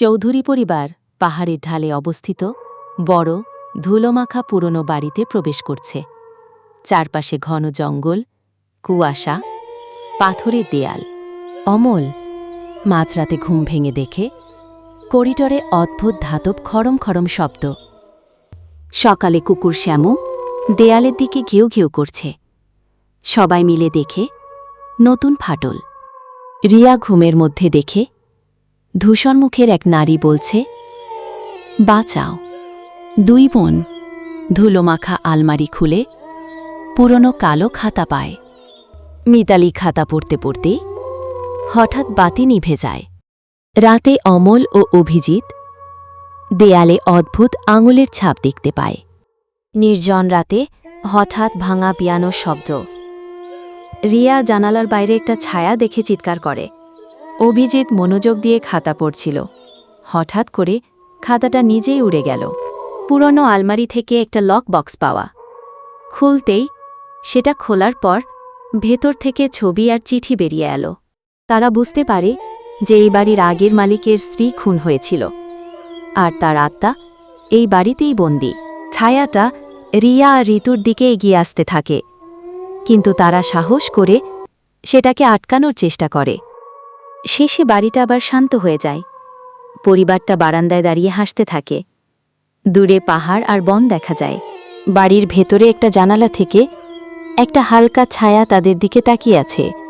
চৌধুরী পরিবার পাহাড়ের ঢালে অবস্থিত বড়, ধুলোমাখা পুরনো বাড়িতে প্রবেশ করছে। চারপাশে ঘন জঙ্গল, কুয়াশা, পাথরের দেয়াল। অমল, মাঝরাতে ঘুম ভেঙে দেখে করিডরে অদ্ভুত ধাতব খড়ম খড়ম শব্দ। সকালে কুকুর শ্যামু দেয়ালের দিকে ঘেউ ঘেউ করছে। সবাই মিলে দেখে নতুন ফাটল। রিয়া ঘুমের মধ্যে দেখে ধূসর মুখের এক নারী বলছে, বাঁচাও। দুই বোন ধুলোমাখা আলমারি খুলে পুরনো কালো খাতা পায়। মিতালি খাতা পড়তে পড়তে হঠাৎ বাতি নিভে যায়। রাতে অমল ও অভিজিৎ দেয়ালে অদ্ভুত আঙুলের ছাপ দেখতে পায়। নির্জন রাতে হঠাৎ ভাঙা পিয়ানোর শব্দ। রিয়া জানালার বাইরে একটা ছায়া দেখে চিৎকার করে। অভিজিৎ মনোযোগ দিয়ে খাতা পড়ছিল। হঠাৎ করে খাতাটা নিজেই উড়ে গেল। পুরনো আলমারি থেকে একটা লক বক্স পাওয়া। খুলতেই সেটা খোলার পর ভেতর থেকে ছবি আর চিঠি বেরিয়ে এলো। তারা বুঝতে পারে যে এই বাড়ির আগের মালিকের স্ত্রী খুন হয়েছিল। আর তার আত্মা এই বাড়িতেই বন্দি। ছায়াটা রিয়া আর ঋতুর দিকে এগিয়ে আসতে থাকে। কিন্তু তারা সাহস করে সেটাকে আটকানোর চেষ্টা করে। শেষে বাড়িটা আবার শান্ত হয়ে যায়। পরিবারটা বারান্দায় দাঁড়িয়ে হাসতে থাকে। দূরে পাহাড় আর বন দেখা যায়। বাড়ির ভেতরে একটা জানালা থেকে একটা হালকা ছায়া তাদের দিকে তাকিয়ে আছে।